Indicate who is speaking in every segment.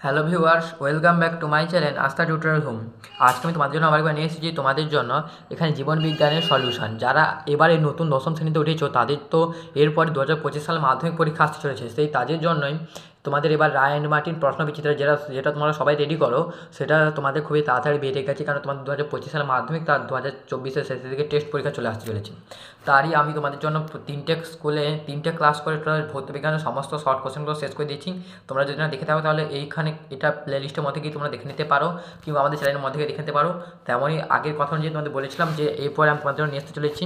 Speaker 1: Hello viewers welcome back to my channel Astha tutorial home আজকে আমি তোমাদের জন্য আবার একবার নিয়ে এসেছি তোমাদের জন্য এখানে জীবন বিজ্ঞানের সলিউশন যারা এবারে নতুন দশম শ্রেণীতে উঠেছ, তাদের তো এরপরে দু হাজার পঁচিশ সালে মাধ্যমিক পরীক্ষা আসতে চলেছে। সেই তাদের জন্যই তোমাদের এবার রায় অ্যান্ড মার্টিন প্রশ্ন বিচিত্র যেটা যেটা তোমরা সবাই রেডি করো, সেটা তোমাদের খুবই তাড়াতাড়ি বেড়ে গেছে, কারণ তোমাদের দু হাজার পঁচিশ সালের মাধ্যমিক তার দু হাজার চব্বিশের শেষের দিকে টেস্ট পরীক্ষা চলে আসতে চলেছে। তারই আমি তোমাদের জন্য তিনটে স্কুলে, তিনটে ক্লাস করে ভৌত বিজ্ঞানের সমস্ত শর্ট কোশ্চেনগুলো শেষ করে দিয়েছি। তোমরা যদি না দেখে থাকো, তাহলে এইখানে এটা প্লে লিস্টের মধ্যে গিয়ে তোমরা দেখে নিতে পারো, কিংবা আমাদের চ্যানেলের মধ্যে গিয়ে দেখে নিতে পারো। তেমনই আগের কথা অনুযায়ী তোমাদের বলেছিলাম যে, এরপরে আমি তোমাদের জন্য নিয়ে আসতে চলেছি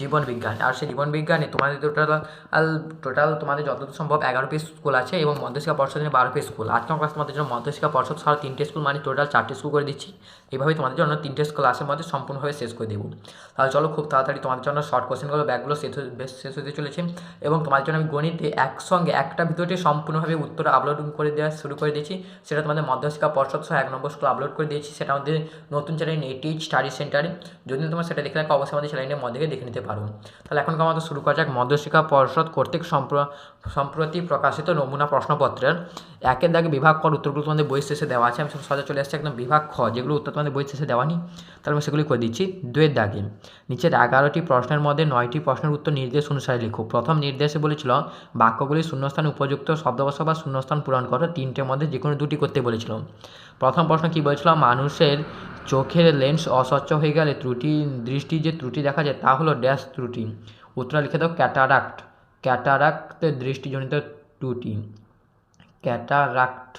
Speaker 1: জীবন বিজ্ঞান। আর সেই জীবন বিজ্ঞানে তোমাদের টোটাল টোটাল তোমাদের যতদূর সম্ভব এগারো পিস স্কুল আছে এবং মধ্যশিক্ষা পর্ষদের বারো পিস স্কুল। আজকে আমার ক্লাস তোমাদের জন্য মধ্যশিক্ষা পর্ষদ সারা তিনটে স্কুল মানে টোটাল চারটে স্কুল করে দিচ্ছি। এইভাবেই তোমাদের জন্য তিনটে ক্লাসের মধ্যে সম্পূর্ণভাবে শেষ করে দেবো। তাহলে চলো খুব তাড়াতাড়ি তোমাদের জন্য শর্ট কোশ্চেনগুলো ব্যাগগুলো শেষ শেষ হতে চলেছে এবং তোমাদের জন্য আমি গণিতে একসঙ্গে একটা ভিডিওটি সম্পূর্ণভাবে উত্তর আপলোড করে দেওয়া শুরু করে দিয়েছি। সেটা তোমাদের মধ্যশিক্ষা পর্ষদ সহ এক নম্বর স্কুল আপলোড করে দিয়েছি। সেটা আমাদের নতুন চ্যানেল নেটিভ স্টাডি সেন্টারে যদি তোমার সেটা দেখে রাখো অবশ্যই আমাদের চ্যানেলের মধ্যে দেখে নিতে পারো। তাহলে এখন আমাদের শুরু করা যাক মধ্যশিক্ষা পর্ষদ কর্তৃক সম্প্র- সম্প্রতি প্রকাশিত নমুনা প্রশ্নপত্রের। একের দাগে বিভাগ কর উত্তরগুলো তোমাদের বই শেষে দেওয়া আছে। আমি সহজে চলে আসছি একদম বিভাগ খ, যেগুলো উত্তর তোমাদের বই শেষে দেওয়া নি তাহলে আমি সেগুলি করে দিচ্ছি। দুয়ের দাগে। নিচের এগারোটি প্রশ্নের মধ্যে নয়টি প্রশ্নের উত্তর নির্দেশ অনুসারে লিখো। প্রথম নির্দেশে বলেছিল, বাক্যগুলি শূন্যস্থান উপযুক্ত শব্দবসা বা শূন্যস্থান পূরণ করো, তিনটের মধ্যে যে কোনো দুটি করতে বলেছিল। প্রথম প্রশ্ন কী বলেছিল, মানুষের চোখের লেন্স অস্বচ্ছ হয়ে গেলে ত্রুটি দৃষ্টি যে ত্রুটি দেখা যায় তা হলো ড্যাশ ত্রুটি। উত্তর লিখে দাও, ক্যাটারাক্ট। ক্যাটারাক্টের দৃষ্টিজনিত ত্রুটি। ক্যাটারাক্ট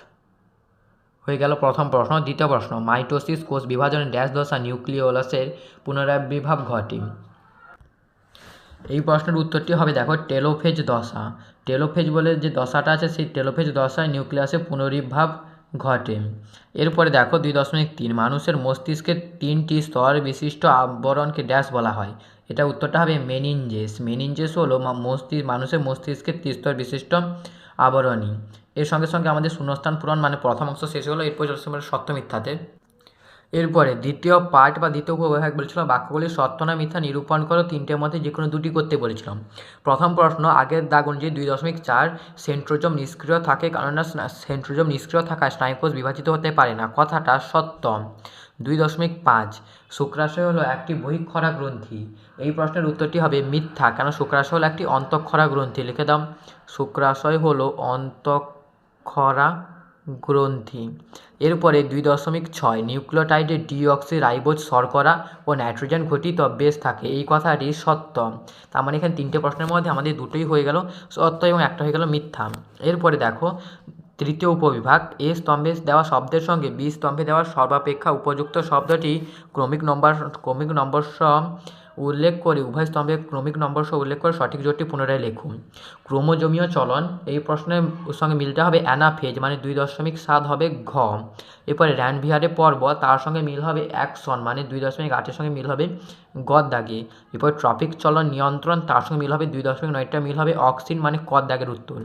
Speaker 1: হয়ে গেল প্রথম প্রশ্ন। দ্বিতীয় প্রশ্ন, মাইটোসিস কোষ বিভাজনে ড্যাশ দশা নিউক্লিওলাসের পুনরাবির্ভাব ঘটে। এই প্রশ্নের উত্তরটি হবে দেখো, টেলোফেজ দশা। টেলোফেজ বলে যে দশাটা আছে, সেই টেলোফেজ দশায় নিউক্লিয়াসের পুনরুদ্ভাব ঘটে। এরপরে দেখো, দুই দশমিক তিন, মানুষের মস্তিষ্কের তিনটি স্তর বিশিষ্ট আবরণকে ড্যাশ বলা হয়। এটা উত্তরটা হবে মেনিনজেস মেনিনজেস হলো মস্তিষ্ক মানুষের মস্তিষ্কের ত্রিস্তর বিশিষ্ট আবরণী। এর সঙ্গে সঙ্গে আমাদের শূন্যস্থান পূরণ মানে প্রথম অংশ শেষ হলো, এরপর সত্য মিথ্যাতে। এরপরে দ্বিতীয় পার্ট বা দ্বিতীয় উপবিভাগ বলেছিল, বাক্যগুলি সত্য না মিথ্যা নিরূপণ করো, তিনটের মধ্যে যে কোনো দুটি করতে বলেছিলাম। প্রথম প্রশ্ন, আগের দাগ অনুযায়ী দুই দশমিক চার সেন্ট্রোজম নিষ্ক্রিয় থাকে কেননা সেন্ট্রোজম নিষ্ক্রিয় থাকায় স্নায়ুকোষ বিভাজিত হতে পারে না। কথাটা সত্য। দুই দশমিক পাঁচ। শুক্রাশয় হলো একটি বহিক্ষরা গ্রন্থি। এই প্রশ্নের উত্তরটি হবে মিথ্যা, কেন শুক্রাশয় হলো একটি অন্তঃক্ষরা গ্রন্থি? লিখে দাম শুক্রাশয় হলো অন্তঃক্ষরা গ্রন্থি। এরপরে দুই দশমিক ছয় নিউক্লিওটাইডে ডিঅক্সি রাইবোজ শর্করা ও নাইট্রোজেন ঘটিত বেশ থাকে। এই কথাটি সত্য। তার মানে এখানে তিনটে প্রশ্নের মধ্যে আমাদের দুটোই হয়ে গেল সত্য এবং একটা হয়ে গেল মিথ্যা। এরপরে দেখো তৃতীয় উপবিভাগ, এ স্তম্ভে দেওয়া শব্দের সঙ্গে বি স্তম্ভে দেওয়া সর্বাপেক্ষা উপযুক্ত শব্দটি ক্রমিক নম্বর ক্রমিক নম্বর উল্লেখ করে উভয় স্তম্ভে ক্রমিক নম্বর সহ উল্লেখ করে সঠিক জোটটি পুনরায় লিখুন। ক্রোমোজোমীয় চলন, এই প্রশ্নের সঙ্গে মিলতে হবে অ্যানাফেজ মানে দুই দশমিক সাত হবে ঘ। এরপরে র্যানভিয়ারে পর্ব, তার সঙ্গে মিল হবে অ্যাকশন মানে দুই দশমিক আটের সঙ্গে মিল হবে গদ দাগে। এরপর ট্রাফিক চলন নিয়ন্ত্রণ, তার সঙ্গে মিল হবে দুই দশমিক নয়টা, মিল হবে অক্সিন মানে কদ দাগের উত্তর।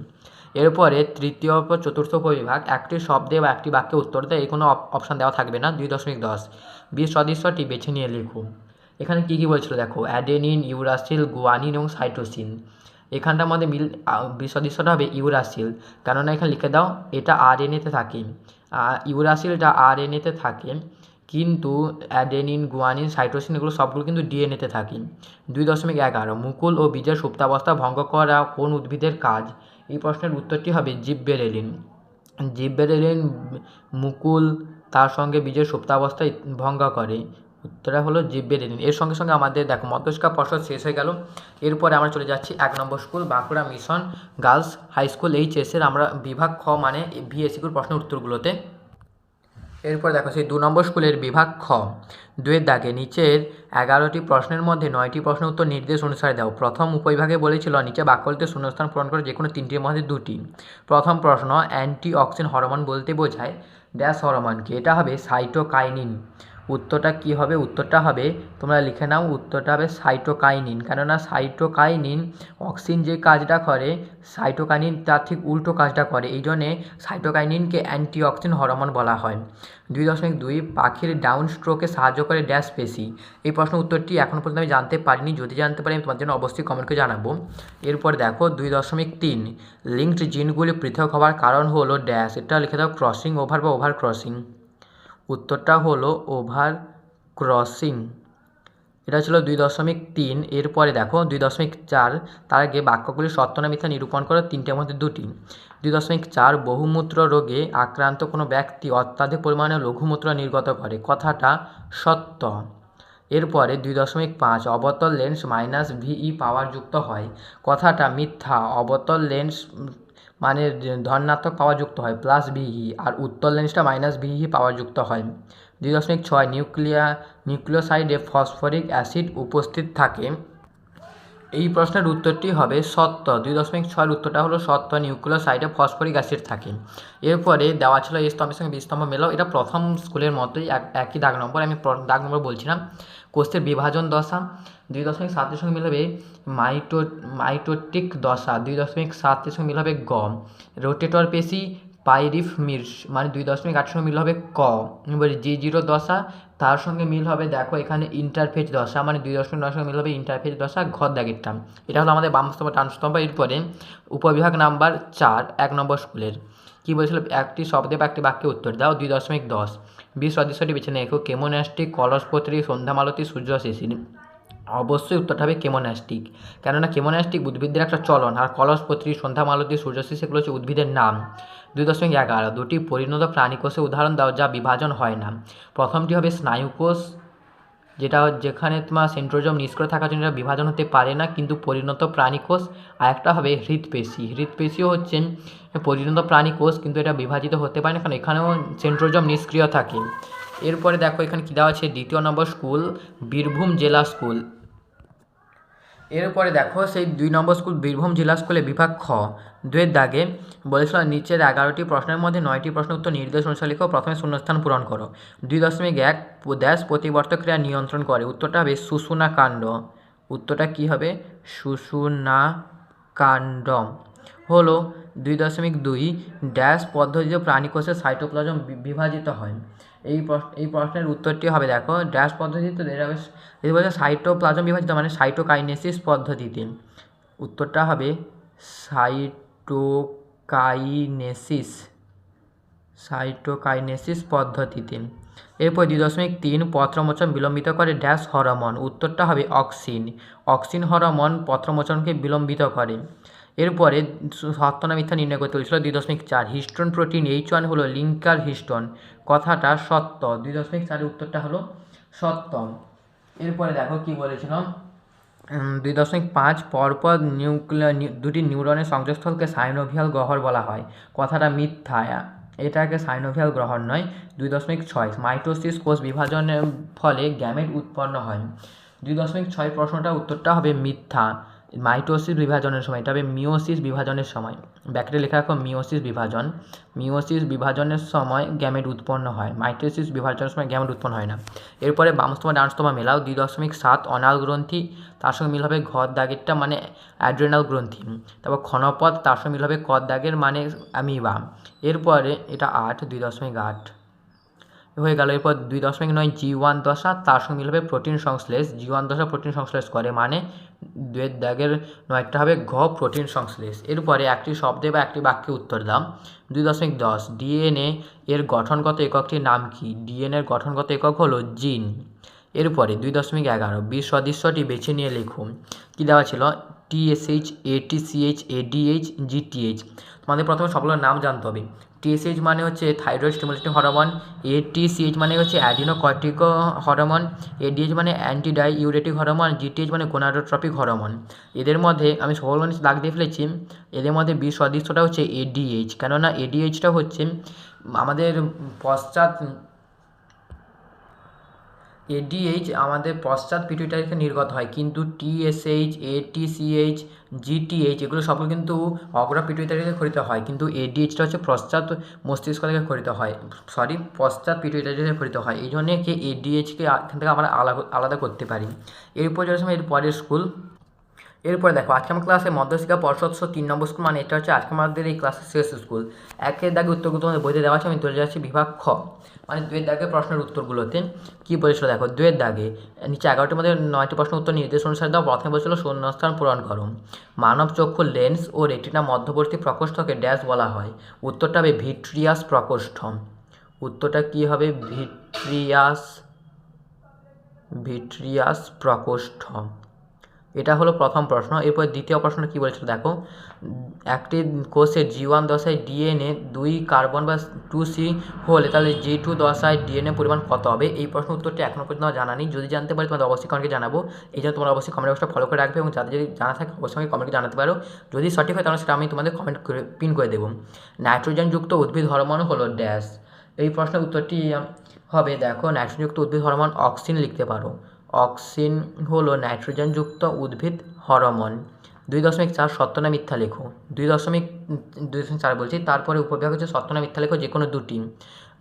Speaker 1: এরপরে তৃতীয় চতুর্থ উপবিভাগ, একটি শব্দে বা একটি বাক্যে উত্তর দেয় এই কোনো অপশান দেওয়া থাকবে না। দুই দশমিক দশ। বিশ সদৃশ্যটি বেছে নিয়ে লিখুন। এখানে কী কী বলছিল? দেখো, অ্যাডেনিন, ইউরাসিল, গুয়ানিন এবং সাইটোসিন। এখানটার মধ্যে মিল বিসদৃশ্যটা হবে ইউরাসিল। কেননা এখানে লিখে দাও, এটা আর এতে থাকে। ইউরাসিলটা আর এতে থাকে। কিন্তু অ্যাডেনিন গুয়ানিন সাইটোসিন এগুলো সবগুলো কিন্তু ডিএনএতে থাকে। দুই দশমিক এগারো মুকুল ও বীজের সুপ্তাবস্থা ভঙ্গ করা কোন উদ্ভিদের কাজ? এই প্রশ্নের উত্তরটি হবে জিব্বেরেলিন। জিব্বেরেলিন মুকুল তার সঙ্গে বীজের সুপ্তাবস্থায় ভঙ্গ করে। উত্তরটা হলো জিব্বেরেলিন। এর সঙ্গে সঙ্গে আমাদের দেখো মধ্যস্কা পর্ষদ শেষ হয়ে গেল। এরপরে আমরা চলে যাচ্ছি এক নম্বর school, Bankura mission girls high school, এইচএসের আমরা বিভাগ খ মানে ভিএসিকুর প্রশ্নের উত্তরগুলোতে। এরপর দেখো সেই দু নম্বর স্কুলের বিভাগ খ। দুয়ের দাগে নিচের এগারোটি প্রশ্নের মধ্যে নয়টি প্রশ্ন উত্তর নির্দেশ অনুসারে দাও। প্রথম উপবিভাগে বলেছিল, নিচে বাক্যলিতে শূন্যস্থান পূরণ করে যে কোনো তিনটির মধ্যে দুটি। প্রথম প্রশ্ন অ্যান্টি অক্সিন হরমোন বলতে বোঝায়, ড্যাশ হরমোনকে। এটা হবে সাইটোকাইনিন। উত্তরটা কি হবে? উত্তরটা হবে, তোমরা লিখে নাও, উত্তরটা হবে সাইটোকাইনিন কেননা সাইটোকাইনিন অক্সিন যে কাজটা করে সাইটোকাইনিন তার ঠিক উল্টো কাজটা করে। এই জন্যে সাইটোকাইনিনকে অ্যান্টিঅক্সিন হরমোন বলা হয়। দুই দশমিক দুই, পাখির ডাউন স্ট্রোকে সাহায্য করে ড্যাশ পেশি। এই প্রশ্ন উত্তরটি এখনও পর্যন্ত আমি জানতে পারিনি। যদি জানতে পারি, আমি তোমার জন্য অবশ্যই কমেন্ট জানাব। এরপর দেখো, দুই দশমিক তিন লিঙ্কড জিনগুলি পৃথক হওয়ার কারণ হলো ড্যাশ। এটা লিখে দাও ক্রসিং ওভার বা ওভার ক্রসিং উত্তরটা হলো ওভার ক্রসিং। এটা ছিল দুই দশমিক তিন, এরপরে দেখো দুই দশমিক চার, তার আগে বাক্যগুলি সত্য না মিথ্যা নিরূপণ করো, তিনটের মধ্যে দুটি। দুই দশমিক চার, বহুমূত্র রোগে আক্রান্ত কোনো ব্যক্তি অত্যাধিক পরিমাণে লঘুমূত্র নির্গত করে। কথাটা সত্য। এরপরে দুই দশমিক পাঁচ, অবতল লেন্স মাইনাস ভিই পাওয়ার যুক্ত হয়। কথাটা মিথ্যা, অবতল লেন্স মানে ধনাত্মক পাওয়ার যুক্ত হয় প্লাস ভিই আর উত্তল লেন্সটা মাইনাস ভিই পাওয়ার যুক্ত হয়। দুই দশমিক ছয় নিউক্লিয়া নিউক্লিওসাইডে ফসফরিক অ্যাসিড উপস্থিত থাকে। এই প্রশ্নের উত্তরটি হবে সত্য। দুই দশমিক ছয়ের উত্তরটা হলো সত্য নিউক্লিওসাইডে ফসফরিক অ্যাসিড থাকে। এরপরে দেওয়া ছিল এই স্তম্ভের সঙ্গে বিস্তম্ভ মেলাও। এটা প্রথম স্কুলের মতোই এক, একই দাগ নম্বর, আমি দাগ নম্বর বলছিলাম। কোষের বিভাজন দশা, দুই দশমিক সাতের সঙ্গে মিল হবে মাইটো, মাইটোটিক দশা, দুই দশমিক সাতের সঙ্গে মিল হবে গ। রোটেটর পেশি, পাইরিফ মির্স মানে দুই দশমিক আটের সঙ্গে মিল হবে ক। এবারে জি জিরো দশা, তার সঙ্গে মিল হবে দেখো এখানে ইন্টারফেজ দশা মানে দুই দশমিক নয় সঙ্গে মিল হবে ইন্টারফেজ দশা, ঘর দাগেরটা। এটা হলো আমাদের বাম স্তম্ভ ডান স্তম্ভ এরপরে উপবিভাগ নাম্বার চার, এক নম্বর স্কুলের। কী বলেছিল? একটি শব্দে বা একটি বাক্যে উত্তর দাও, দুই দশমিক দশ। বিশ অদৃশ্যটি বেছে নেয় কেমোন্যাস্টিক কলসপত্রী, সন্ধ্যামালতী সূর্য শিশির অবশ্যই উত্তরটা হবে কেমোন্যাস্টিক কেননা কেমোন্যাস্টিক উদ্ভিদের একটা চলন, আর কলসপত্রী, সন্ধ্যামালতী সূর্যশী সেগুলো হচ্ছে উদ্ভিদের নাম। দুই দশমিক এগারো, দুটি পরিণত প্রাণীকোষে উদাহরণ দাও যা বিভাজন হয় না। প্রথমটি হবে স্নায়ুকোষ যেটা যেখানে তোমার সেন্ট্রোজম নিষ্ক্রিয় থাকার জন্য এটা বিভাজন হতে পারে না, কিন্তু পরিণত প্রাণীকোষ আর একটা হবে হৃদপেশি হৃদপেশিও হচ্ছে পরিণত প্রাণীকোষ কিন্তু এটা বিভাজিত হতে পারে না, কারণ এখানেও সেন্ট্রোজম নিষ্ক্রিয় থাকে। এরপরে দেখো এখানে কী দেওয়া আছে, দ্বিতীয় নম্বর স্কুল, বীরভূম জেলা স্কুল। এরপরে দেখো সেই দুই নম্বর স্কুল বীরভূম জেলা স্কুলে বিভাগ খ। দুয়ের দাগে বলেছিল, নিচের এগারোটি প্রশ্নের মধ্যে নয়টি প্রশ্ন উত্তর নির্দেশ অনুসারে লিখো, প্রথমে শূন্যস্থান পূরণ করো। দুই দশমিক এক দেশ প্রতিবর্ত ক্রিয়া নিয়ন্ত্রণ করে। উত্তরটা হবে সুসুনা কাণ্ড। উত্তরটা কী হবে? সুসুনা কাণ্ডম। হলো দুই দশমিক দুই ড্যাশ পদ্ধতিতে প্রাণীকোষের সাইটোপ্লাজম বিভাজিত হয়। এই প্রশ্ন এই প্রশ্নের উত্তরটি হবে, দেখো, ড্যাশ পদ্ধতিতে যদি বলছে সাইটোপ্লাজম বিভাজিত মানে সাইটোকাইনেসিস পদ্ধতিতে। উত্তরটা হবে সাইটোকাইনেসিস সাইটোকাইনেসিস পদ্ধতিতে। এরপর দুই দশমিক তিন পত্রমোচন বিলম্বিত করে ড্যাশ হরমোন, উত্তরটা হবে অক্সিন। অক্সিন হরমোন পত্রমোচনকে বিলম্বিত করে। এরপরে সত্য না মিথ্যা নির্ণয় করতে বলেছিল দুই দশমিক চার। হিস্টোন প্রোটিন এইচ ওয়ান হলো লিঙ্কার হিস্টোন। কথাটা সত্য। দুই দশমিক চারের উত্তরটা হলো সত্য। এরপরে দেখো কি বলেছিলাম দুই দশমিক পাঁচ পরপর নিউক্লিয়ার দুটি নিউরনের সংযোগস্থলকে সাইনোভিয়াল গ্রহর বলা হয়। কথাটা মিথ্যা। এটাকে সাইনোভিয়াল গ্রহণ নয়, দুই দশমিক ছয়। মাইটোসিস কোষ বিভাজনের ফলে গ্যামেট উৎপন্ন হয়। দুই দশমিক ছয় প্রশ্নটা উত্তরটা হবে মিথ্যা। মাইটোসিস বিভাজনের সময়, এটা হবে মিওসিস বিভাজনের সময়। ব্যাকেটে লেখা রাখো মিওসিস বিভাজন। মিওসিস বিভাজনের সময় গ্যামেট উৎপন্ন হয়। মাইটোসিস বিভাজনের সময় গ্যামেট উৎপন্ন হয় না। এরপরে বামস্তমা, ডানস্তমা মেলাও দুই দশমিক সাত অনাল গ্রন্থি, তার সঙ্গে মিল হবে ঘর দাগেরটা মানে অ্যাড্রেনাল গ্রন্থি। তারপর ক্ষণপথ, তার সঙ্গে মিল হবে কর দাগের মানে অ্যামিবা। এরপরে এটা আট, দুই দশমিক আট। হয়ে গেল। এরপর দুই দশমিক নয় জি ওয়ান দশা, তার সঙ্গে মিল হবে প্রোটিন সংশ্লেষ। জি ওয়ান দশা প্রোটিন সংশ্লেষ করে মানে দুয়ের দাগের নয়টা হবে ঘ প্রোটিন সংশ্লেষ। এরপরে একটি শব্দে বা একটি বাক্যে উত্তর দাম দুই দশমিক দশ, ডিএনএ এর গঠনগত এককটির নাম কি? ডিএনএর গঠনগত একক হলো জিন। এরপরে দুই দশমিক এগারো বিশ সদৃশ্যটি বেছে নিয়ে লিখুন। কী দেওয়া ছিল? টিএসএইচ এটিসিএইচ এডিএইচ জিটিএইচ তোমাদের প্রথমে সবগুলোর নাম জানতে হবে। টিএসএইচ মানে হচ্ছে থাইরয়েড স্টিমুলেটিং হরমোন এটিসিএইচ মানে হচ্ছে অ্যাডিনোকর্টিক হরমোন এডিএইচ মানে অ্যান্টিডাই ইউরেটিক হরমোন জিটিএইচ মানে গোনাডোট্রপিক হরমোন এদের মধ্যে আমি সকল মানে দাগ দিয়ে ফেলেছি, এদের মধ্যে বি সদৃশ্যটা হচ্ছে এডিএইচ কেননা এডিএইচটা হচ্ছে আমাদের পশ্চাৎ এডিএইচ আমাদের পশ্চাৎ পিটুইটারিতে নির্গত হয়, কিন্তু টিএসএইচ এটিসিএইচ জিটিএইচ এগুলো সকল কিন্তু অগ্রা পিটুইটারি থেকে খরিত হয়। কিন্তু এডিএইচটা হচ্ছে পশ্চাৎ মস্তিষ্ক থেকে খরিত হয়। সরি পশ্চাৎ পিটুইটা থেকে খরিত হয়। এই জন্যে কি এডিএইচকে এখান থেকে আমরা আলাদা করতে পারি। এরপর যাওয়ার সময় এর পরের স্কুল এরপরে দেখো আজকে আমার ক্লাসে মধ্যশিক্ষা পর্ষদ তিন নম্বর স্কুল মানে এটা হচ্ছে আজকে আমাদের এই ক্লাসের শেষ স্কুল। একের দাগে উত্তরগুলো তোমাদের বইতে দেওয়া আছে, আমি চলে যাচ্ছি বিভাগ খ। মানে দুয়ের দাগে প্রশ্নের উত্তরগুলোতে। কী বলেছিল? দেখো, দুয়ের দাগে, নিচে এগারোটির মধ্যে নয়টি প্রশ্ন উত্তর নির্দেশ অনুসারে দাও। প্রথমে বলেছিল শূন্যস্থান পূরণ করো। মানব চক্ষু লেন্স ও রেটিনা মধ্যবর্তী প্রকোষ্ঠকে ড্যাশ বলা হয়। উত্তরটা হবে ভিট্রিয়াস প্রকোষ্ঠ। উত্তরটা কী হবে? ভিট্রিয়াস ভিট্রিয়াস প্রকোষ্ঠ। এটা হলো প্রথম প্রশ্ন। এরপর দ্বিতীয় প্রশ্ন কী বলেছিল? দেখো, একটি কোষের জি ওয়ান দশায় ডিএনএ দুই কার্বন বা টু সি হলে তাহলে জি টু দশায় ডিএনএ পরিমাণ কত হবে? এই প্রশ্ন উত্তরটি এখনও পর্যন্ত জানা নেই। যদি জানতে পারি, তোমাদের অবশ্যই কমেন্টে জানাব। এই জন্য তোমরা অবশ্যই কমেন্ট বক্সটা ফলো করে রাখবে এবং যাদের যদি জানা থাকে, অবশ্যই কমেন্টে জানাতে পারো। যদি সঠিক হয়, তাহলে সেটা আমি তোমাদের কমেন্ট করে পিন করে দেবো। নাইট্রোজেনযুক্ত উদ্ভিদ হরমোন হলো ড্যাশ এই প্রশ্নের উত্তরটি হবে, দেখো, নাইট্রোজেনযুক্ত উদ্ভিদ হরমোন অক্সিন লিখতে পারো। অক্সিন হলো নাইট্রোজেনযুক্ত উদ্ভিদ, হরমোন। দুই দশমিক চার সত্য না মিথ্যা লেখো। দুই দশমিক দুই দশমিক চার বলছি, তারপরে উপবিভাগ হচ্ছে সত্য না মিথ্যা লেখো যে কোনো দুটি।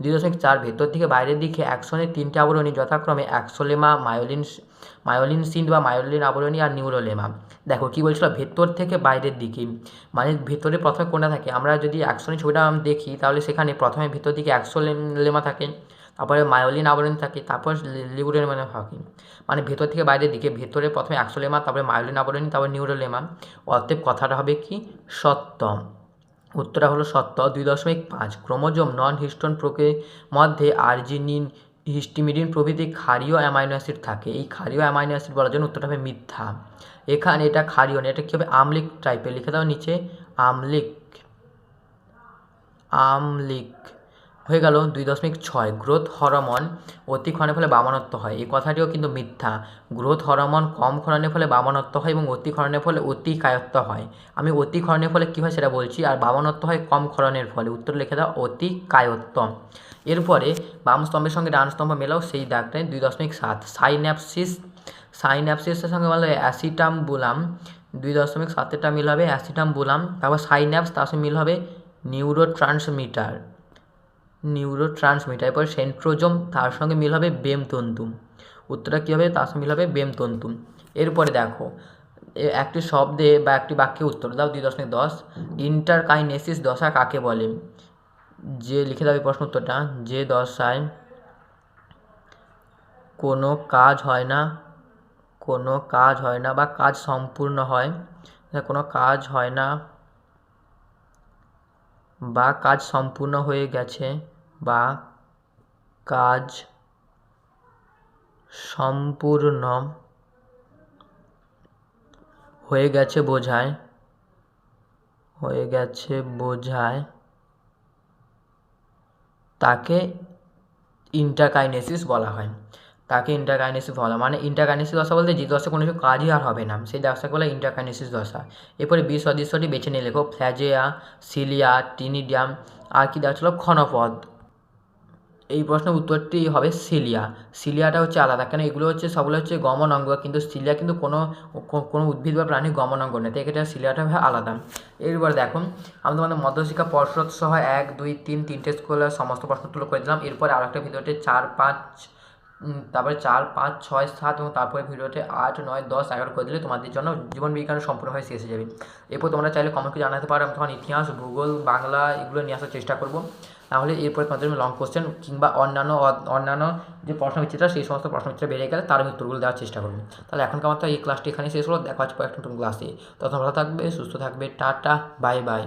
Speaker 1: দুই দশমিক চার ভেতর থেকে বাইরের দিকে অ্যাকশনের তিনটি আবরণী যথাক্রমে অ্যাক্সোলেমা, মায়োলিন মায়োলিন সিন্ড বা মায়োলিন আবরণী আর নিউরোলেমা। দেখো কী বলছিল? ভেতর থেকে বাইরের দিকে। মানে ভেতরে প্রথমে কোনটা থাকে? আমরা যদি অ্যাকশনের ছবিটা দেখি, তাহলে সেখানে প্রথমে ভেতর দিকে অ্যাক্সোলেমা থাকে। তারপরে মায়োলিন আবরণ থাকে, তারপর লিগুরের মানে থাকে মানে ভেতর থেকে বাইরের দিকে, ভেতরে প্রথমে অ্যাক্সোলেমা, তারপরে মায়োলিন আবরণী, তারপরে নিউরোলেমা। অতএব কথাটা হবে কি? সত্য উত্তরটা হলো সত্য, দুই দশমিক পাঁচ। ক্রোমোজোম নন হিস্টোন প্রকে মধ্যে আর্জিনিন, হিস্টিমিডিন প্রভৃতি ক্ষারীয় অ্যামাইনো অ্যাসিড থাকে। এই ক্ষারীয় অ্যামাইনো অ্যাসিড বলার জন্য উত্তরটা হবে মিথ্যা। এখানে এটা ক্ষারীয় না এটা কী হবে? আমলিক টাইপের লিখে দাও নিচে, আমলিক। আমলিক। হয়ে গেল দুই দশমিক ছয়। গ্রোথ হরমন অতি ক্ষণের ফলে বামনত্ব হয়। এই কথাটিও কিন্তু মিথ্যা। গ্রোথ হরমন কম ক্ষরণের ফলে বামনত্ব হয় এবং অতি ক্ষরণের ফলে অতি কায়ত্ব হয়। আমি অতি ক্ষরণের ফলে কী হয় সেটা বলছি, আর বামনত্ব হয় কম ক্ষরণের ফলে। উত্তর লিখে দাও অতি কায়ত্ব এরপরে বাম স্তম্ভের সঙ্গে ডান স্তম্ভ মেলাও সেই দাগটায় দুই দশমিক সাত। সাইন্যাপসিস, সাইন্যাপসিসের সঙ্গে বলা অ্যাসিটাম বুলাম দুই দশমিক সাতেরটা মিল হবে অ্যাসিটাম বুলাম তারপর সাইন্যাপস, তার সঙ্গে মিল হবে নিউরো ট্রান্সমিটার নিউরো ট্রান্সমিটার এরপর সেন্ট্রোজোম তার সঙ্গে মিল হবে বেম তন্তু উত্তরটা কী হবে? তার সঙ্গে মিল হবে বেম তন্তু এরপরে দেখো একটি শব্দে বা একটি বাক্যে উত্তর দাও, দুই দশমিক দশ। ইন্টারকাইনেসিস দশা কাকে বলে? যে লিখে দাও এই প্রশ্ন উত্তরটা। যে দশায় কোনো কাজ হয় না, কোনো কাজ হয় না বা কাজ সম্পূর্ণ হয়, কোনো কাজ হয় না বা কাজ সম্পূর্ণ হয়ে গেছে বা কাজ সম্পূর্ণ হয়ে গেছে বোঝায়, হয়ে গেছে বোঝায়, তাকে ইন্টারকাইনেসিস বলা হয়। তাকে ইন্টারকাইনেসিস বলা মানে ইন্টারকাইনেসিস দশা বলতে যে দশা কোনো কিছু কাজই আর হবে না। সেই দশাকে বলে ইন্টারকাইনেসিস দশা। এরপরে বি সদৃশ্যটি বেছে নিয়ে লেখো। ফ্ল্যাজেয়া, সিলিয়া, টিনিডিয়াম, আর কি দেওয়া ছিল? ক্ষণপদ এই প্রশ্নের উত্তরটি হবে সিলিয়া। সিলিয়াটা হচ্ছে আলাদা। কেন? এগুলো হচ্ছে, সবগুলো হচ্ছে গমন অঙ্গ কিন্তু সিলিয়া কিন্তু কোনো কোনো উদ্ভিদ বা প্রাণীর গমন অঙ্গ নেই তাই এটা সিলিয়াটা আলাদা। এরপর দেখুন আমি তোমাদের মধ্যশিক্ষা পর্ষদ সহ এক, দুই, তিন, তিনটে স্কুলের সমস্ত প্রশ্ন তুলে করে দিলাম এরপর আর একটা ভিডিওতে চার, পাঁচ তারপরে চার, পাঁচ, ছয়, সাত এবং তারপরে ভিডিওতে আট, নয়, দশ, এগারো করে দিলে তোমাদের জন্য জীবন বিজ্ঞান সম্পূর্ণভাবে শেষ হয়ে যাবে। এরপর তোমরা চাইলে কমেন্টে জানাতে পারো, আমি তখন ইতিহাস, ভূগোল, বাংলা এগুলো নিয়ে আসার চেষ্টা করব। তাহলে এরপরে তোমাদের লং কোশ্চেন কিংবা অন্যান্য অন্যান্য যে প্রশ্ন প্রশ্নবিচিত্রা, সেই সমস্ত প্রশ্ন প্রশ্নবিচিত্রা বেড়ে গেলে তার উত্তরগুলো দেওয়ার চেষ্টা করব। তাহলে এখনকার মতো এই ক্লাসটি এখানে শেষ হলো, দেখা হচ্ছে একটা নতুন ক্লাসে তখন ভালো থাকবে, সুস্থ থাকবে, টাটা বাই বাই